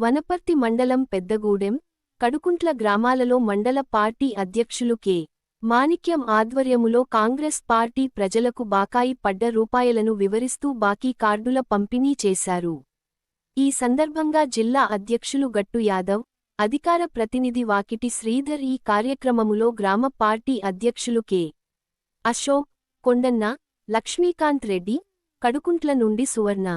వనపర్తి మండలం పెద్దగూడెం కడుకుంట్ల గ్రామాలలో మండల పార్టీ అధ్యక్షులు కె. మాణిక్యం ఆధ్వర్యములో కాంగ్రెస్ పార్టీ ప్రజలకు బాకాయి పడ్డ రూపాయలను వివరిస్తూ బాకీ కార్డుల పంపిణీ చేశారు. ఈ సందర్భంగా జిల్లా అధ్యక్షులు గట్టు యాదవ్ అధికార ప్రతినిధి వాకిటి శ్రీధర్ ఈ కార్యక్రమములో గ్రామ పార్టీ అధ్యక్షులు కె. అశోక్ కొండన్న లక్ష్మీకాంత్ రెడ్డి కడుకుంట్ల నుండి సువర్ణ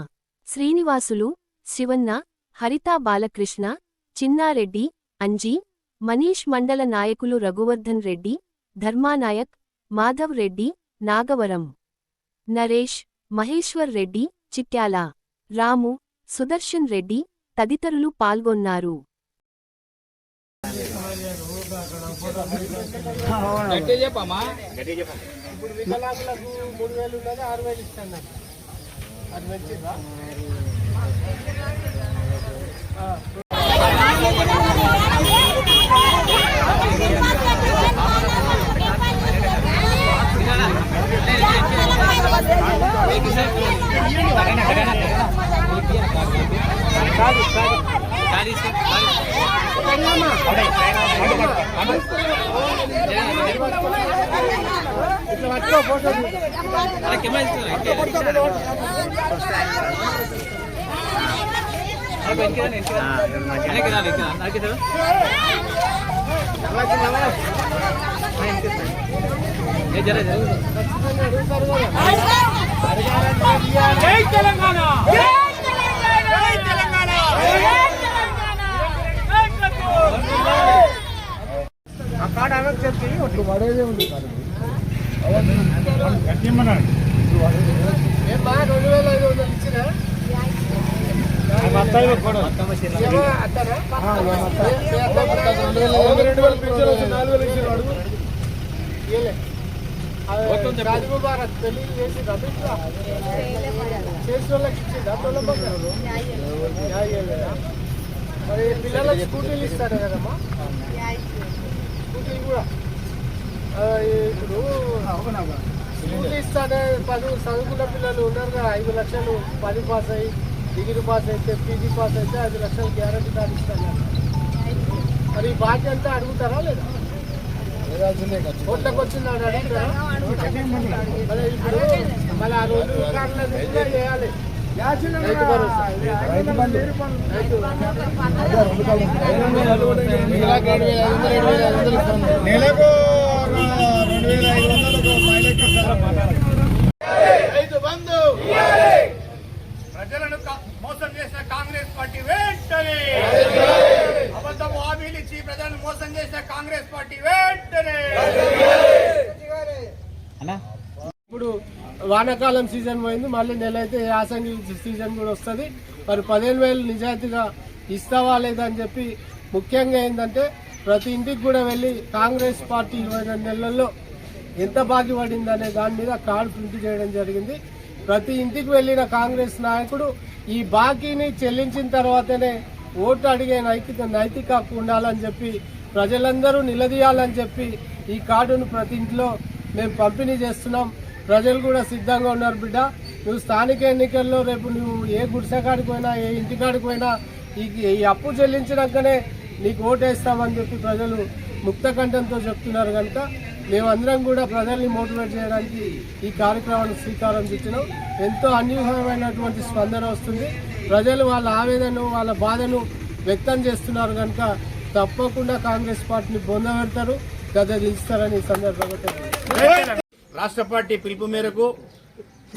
శ్రీనివాసులు శివన్న హరితా బాలకృష్ణ చిన్నారెడ్డి అంజీ మనీష్ మండల నాయకులు రఘువర్ధన్ రెడ్డి ధర్మానాయక్ మాధవ్ రెడ్డి నాగవరం. నరేష్ మహేశ్వర్ రెడ్డి చిట్యాల. రాము సుదర్శన్ రెడ్డి తదితరులు పాల్గొన్నారు. అది మంచిదా ఇట్లా పట్టుకో ఫోటో జై తెలంగాణ ఆ కార్డు చెప్పి ఒట్లు పడేదే ఉంది ఏం బా రెండు వేల ఐదు వందలు ఇచ్చినా ఏమో అత్తారా? ఏ- ఏ అత్త పడ్డా? రెండు వేల ఐదు వందలు, రెండు వేలు పింఛన్ వచ్చి నాలుగు వేలు ఇచ్చిన వాడు. ఇయ్యలే. అది రాజ్ ముబారక్ పెళ్ళి చేసి చేసిన వాళ్ళకి ఇచ్చిందా మరి పిల్లలకి స్కూటీలు ఇస్తారు కదమ్మా స్కూటీలు కూడా ఇప్పుడు స్కూటీ ఇస్తానే పది చదువుకున్న పిల్లలు ఉన్నారు కదా ఐదు లక్షలు పది పాస్ అయ్యి డిగ్రీ పాస్ అయితే పీజీ పాస్ అయితే ఐదు లక్షలు గ్యారంటీ కార్డు ఇస్తాను. మరి ఈ బాకీ అంతా అడుగుతారా లేదా? కోట్లకు వచ్చింది అని అడుగుతారా? ఇప్పుడు మళ్ళీ ఆ రోజు చేయాలి. నెలకు రెండు వేల ఐదు వందలు మహిళకి రైతు బంధు ప్రజలను కా- మోసం చేసిన కాంగ్రెస్ పార్టీ వెంటనే అబద్ధపు హామీలు ఇచ్చి ప్రజలను మోసం చేసిన కాంగ్రెస్ పార్టీ వెంటనే ఇప్పుడు వానాకాలం సీజన్ పోయింది మళ్ళీ నెల అయితే యాసంగి సీజన్ కూడా వస్తుంది. మరి పదిహేను వేలు నిజాయితీగా ఇస్తావా లేదా అని చెప్పి ముఖ్యంగా ఏంటంటే ప్రతి ఇంటికి కూడా వెళ్ళి కాంగ్రెస్ పార్టీ ఇరవై రెండు నెలల్లో ఎంత బాకీ పడింది అనే దాని మీద కార్డు ప్రింట్ చేయడం జరిగింది. ప్రతి ఇంటికి వెళ్ళిన కాంగ్రెస్ నాయకుడు ఈ బాకీని చెల్లించిన తర్వాతనే ఓటు అడిగే నైతిక నైతిక హక్కు ఉండాలని చెప్పి ప్రజలందరూ నిలదీయాలని చెప్పి ఈ కార్డును ప్రతి ఇంట్లో మేము పంపిణీ చేస్తున్నాం. ప్రజలు కూడా సిద్ధంగా ఉన్నారు బిడ్డ. నువ్వు స్థానిక ఎన్నికల్లో రేపు నువ్వు ఏ గుడిసెకాడికి పోయినా ఏ ఇంటికాడికి పోయినా ఈ ఈ అప్పు చెల్లించినాకనే నీకు ఓటేస్తామని చెప్పి ప్రజలు ముక్త కంఠంతో చెప్తున్నారు కనుక మేమందరం కూడా ప్రజల్ని మోటివేట్ చేయడానికి ఈ కార్యక్రమానికి శ్రీకారం చుట్టినాం ఎంతో అన్యూహమైనటువంటి స్పందన వస్తుంది. ప్రజలు వాళ్ళ ఆవేదనను వాళ్ళ బాధను వ్యక్తం చేస్తున్నారు కనుక తప్పకుండా కాంగ్రెస్ పార్టీని బొందబెడతారు గద్దె దించుతారని ఈ సందర్భంగా రాష్ట్ర పార్టీ పిలుపు మేరకు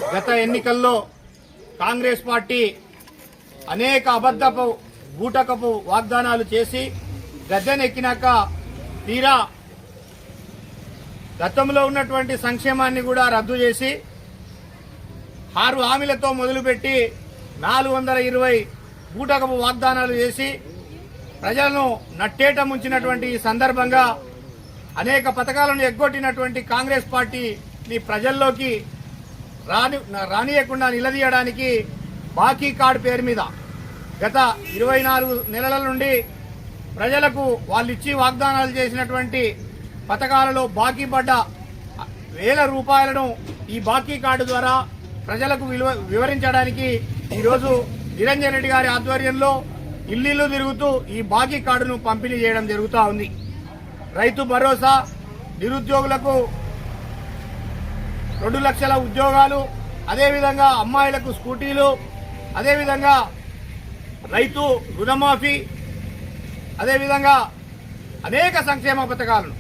గత ఎన్నికల్లో కాంగ్రెస్ పార్టీ అనేక అబద్ధపు బూటకపు వాగ్దానాలు చేసి గద్దెనెక్కినాక తీరా గతంలో ఉన్నటువంటి సంక్షేమాన్ని కూడా రద్దు చేసి ఆరు హామీలతో మొదలుపెట్టి నాలుగు వందల ఇరవై బూటకపు వాగ్దానాలు చేసి ప్రజలను నట్టేట ముంచినటువంటి ఈ సందర్భంగా అనేక పథకాలను ఎగ్గొట్టినటువంటి కాంగ్రెస్ పార్టీ పార్టీని ప్రజల్లోకి రాని రానియకుండా నిలదీయడానికి బాకీ కార్డు పేరు మీద గత ఇరవై నాలుగు నెలల నుండి ప్రజలకు వాళ్ళు ఇచ్చి వాగ్దానాలు చేసినటువంటి పథకాలలో బాకీ పడ్డ వేల రూపాయలను ఈ బాకీ కార్డు ద్వారా ప్రజలకు విలువ వివరించడానికి ఈరోజు నిరంజన్ రెడ్డి గారి ఆధ్వర్యంలో ఇల్లు తిరుగుతూ ఈ బాకీ కార్డును పంపిణీ చేయడం జరుగుతూ ఉంది. రైతు భరోసా నిరుద్యోగులకు రెండు లక్షల ఉద్యోగాలు అదేవిధంగా అమ్మాయిలకు స్కూటీలు అదేవిధంగా రైతు రుణమాఫీ అదేవిధంగా అనేక సంక్షేమ పథకాలను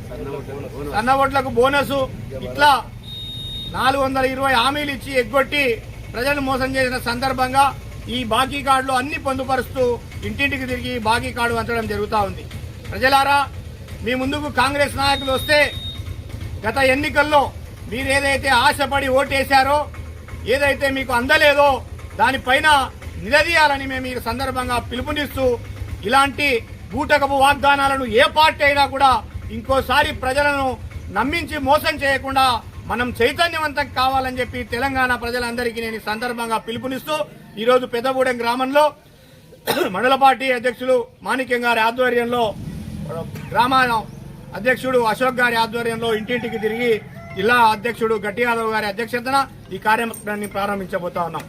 సన్నవడ్లకు బోనసు ఇట్లా నాలుగు వందల ఇరవై హామీలు ఇచ్చి ఎగ్గొట్టి ప్రజలను మోసం చేసిన సందర్భంగా ఈ బాకీ కార్డులు అన్ని పొందుపరుస్తూ ఇంటింటికి తిరిగి బాకీ కార్డు వంచడం జరుగుతూ ఉంది. ప్రజలారా మీ ముందుకు కాంగ్రెస్ నాయకులు వస్తే గత ఎన్నికల్లో మీరు ఏదైతే ఆశపడి ఓటేశారో ఏదైతే మీకు అందలేదో దానిపైన నిలదీయాలని మేము ఈ సందర్భంగా పిలుపునిస్తూ ఇలాంటి బూటకపు వాగ్దానాలను ఏ పార్టీ అయినా కూడా ఇంకోసారి ప్రజలను నమ్మించి మోసం చేయకుండా మనం చైతన్యవంతం కావాలని చెప్పి తెలంగాణ ప్రజలందరికీ నేను సందర్భంగా పిలుపునిస్తూ ఈరోజు పెద్దగూడెం గ్రామంలో మండల పార్టీ అధ్యక్షులు మాణిక్యం గారి ఆధ్వర్యంలో గ్రామ అధ్యక్షుడు అశోక్ గారి ఆధ్వర్యంలో ఇంటింటికి తిరిగి జిల్లా అధ్యక్షుడు గట్టి యాదవ్ గారి అధ్యక్షతన ఈ కార్యక్రమాన్ని ప్రారంభించబోతా ఉన్నాం.